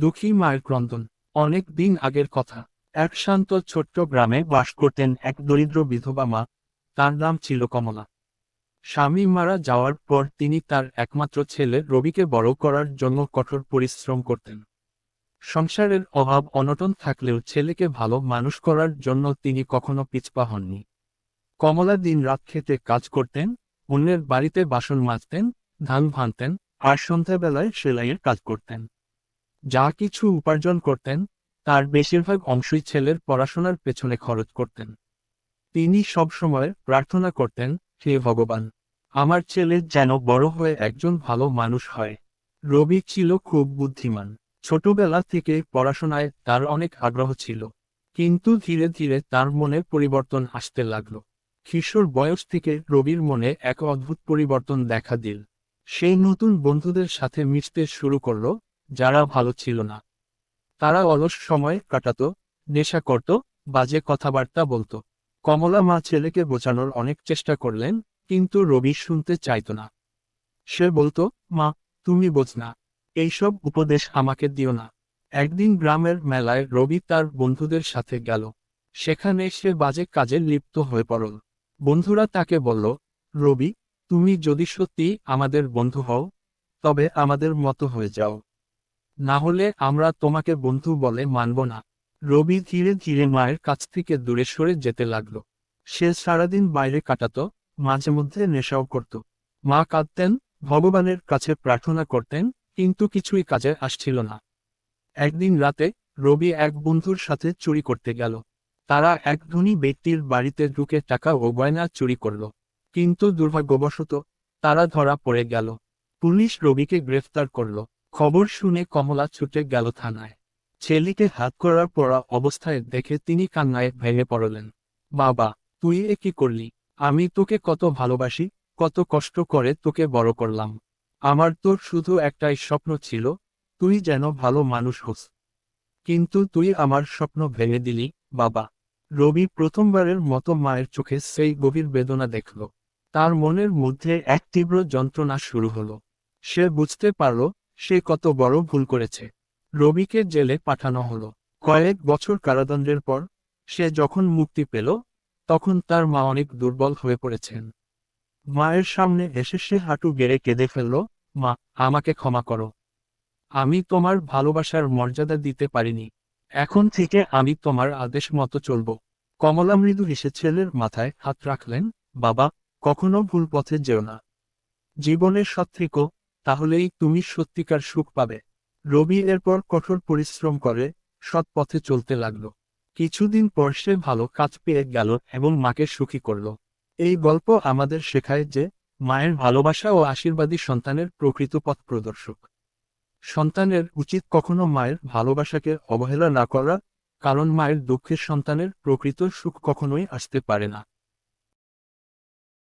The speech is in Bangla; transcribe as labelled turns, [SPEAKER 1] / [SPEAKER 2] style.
[SPEAKER 1] দুঃখী মায়ের ক্রন্দন। অনেক দিন আগের কথা। এক শান্ত ছোট্ট গ্রামে বাস করতেন এক দরিদ্র বিধবা মা। তার নাম ছিল কমলা। স্বামী মারা যাওয়ার পর তিনি তার একমাত্র ছেলে রবিকে বড় করার জন্য কঠোর পরিশ্রম করতেন। সংসারের অভাব অনটন থাকলেও ছেলেকে ভালো মানুষ করার জন্য তিনি কখনো পিছপা হননি। কমলা দিন রাত খেতে কাজ করতেন, অন্যের বাড়িতে বাসন মাজতেন, ধান ভানতেন, আর সন্ধ্যাবেলায় সেলাইয়ের কাজ করতেন। যা কিছু উপার্জন করতেন, তার বেশিরভাগ অংশই ছেলের পড়াশোনার পেছনে খরচ করতেন। তিনি সবসময় প্রার্থনা করতেন, হে ভগবান, আমার ছেলে যেন বড় হয়ে একজন ভালো মানুষ হয়। রবি ছিল খুব বুদ্ধিমান। ছোটবেলা থেকে পড়াশোনায় তার অনেক আগ্রহ ছিল। কিন্তু ধীরে ধীরে তার মনে পরিবর্তন আসতে লাগল। কিশোর বয়স থেকে রবির মনে এক অদ্ভুত পরিবর্তন দেখা দিল। সেই নতুন বন্ধুদের সাথে মিশতে শুরু করল যারা ভালো ছিল না। তারা অলস সময় কাটাতো, নেশা করত, বাজে কথাবার্তা বলতো। কমলা মা ছেলেকে বোঝানোর অনেক চেষ্টা করলেন, কিন্তু রবি শুনতে চাইত না। সে বলতো, মা, তুমি বোঝ না, এইসব উপদেশ আমাকে দিও না। একদিন গ্রামের মেলায় রবি তার বন্ধুদের সাথে গেল। সেখানে সে বাজে কাজে লিপ্ত হয়ে পড়ল। বন্ধুরা তাকে বলল, রবি, তুমি যদি সত্যি আমাদের বন্ধু হও, তবে আমাদের মতো হয়ে যাও। না হলে আমরা তোমাকে বন্ধু বলে মানব না। রবি ধীরে ধীরে মায়ের কাছ থেকে দূরে সরে যেতে লাগল। সে সারাদিন বাইরে কাটাত, মাঝে মধ্যে নেশাও করত। মা কাঁদতেন, ভগবানের কাছে প্রার্থনা করতেন, কিন্তু কিছুই কাজে আসছিল না। একদিন রাতে রবি এক বন্ধুর সাথে চুরি করতে গেল। তারা এক ধনী ব্যক্তির বাড়িতে ঢুকে টাকা ও গয়না চুরি করল। কিন্তু দুর্ভাগ্যবশত তারা ধরা পড়ে গেল। পুলিশ রবিকে গ্রেফতার করল। খবর শুনে কমলা ছুটে গেল থানায়। ছেলেকে হাত করার পড়া অবস্থায় দেখে তিনি কান্নায় ভেঙে পড়লেন। বাবা, তুই এ কি করলি? আমি তোকে কত ভালোবাসি, কত কষ্ট করে তোকে বড় করলাম। আমার তোর শুধু একটাই স্বপ্ন ছিল, তুই যেন ভালো মানুষ হোস। কিন্তু তুই আমার স্বপ্ন ভেঙে দিলি, বাবা। রবি প্রথমবারের মতো মায়ের চোখে সেই গভীর বেদনা দেখল। তার মনের মধ্যে এক তীব্র যন্ত্রণা শুরু হলো। সে বুঝতে পারল সে কত বড় ভুল করেছে। রবিকে জেলে পাঠানো হলো। কয়েক বছর কারাদণ্ডের পর সে যখন মুক্তি পেল, তখন তার মা অনেক দুর্বল হয়ে পড়েছেন। মায়ের সামনে এসে সে হাঁটু গেড়ে কেঁদে ফেলল, মা, আমাকে ক্ষমা করো। আমি তোমার ভালোবাসার মর্যাদা দিতে পারিনি। এখন থেকে আমি তোমার আদেশ মতো চলব। কমলা মৃদু হেসে ছেলের মাথায় হাত রাখলেন, বাবা, কখনো ভুল পথে যেও না। জীবনের সত্রিকো তাহলেই তুমি সত্যিকার সুখ পাবে। রবি এরপর কঠোর পরিশ্রম করে, সৎ পথে চলতে লাগল। কিছুদিন পর সে ভালো কাজ পেয়ে গেল এবং মাকে সুখী করল। এই গল্প আমাদের শেখায় যে, মায়ের ভালোবাসা ও আশীর্বাদী সন্তানের প্রকৃত পথ প্রদর্শক। সন্তানের উচিত কখনো মায়ের ভালোবাসাকে অবহেলা না করা, কারণ মায়ের দুঃখের সন্তানের প্রকৃত সুখ কখনোই আসতে পারে না।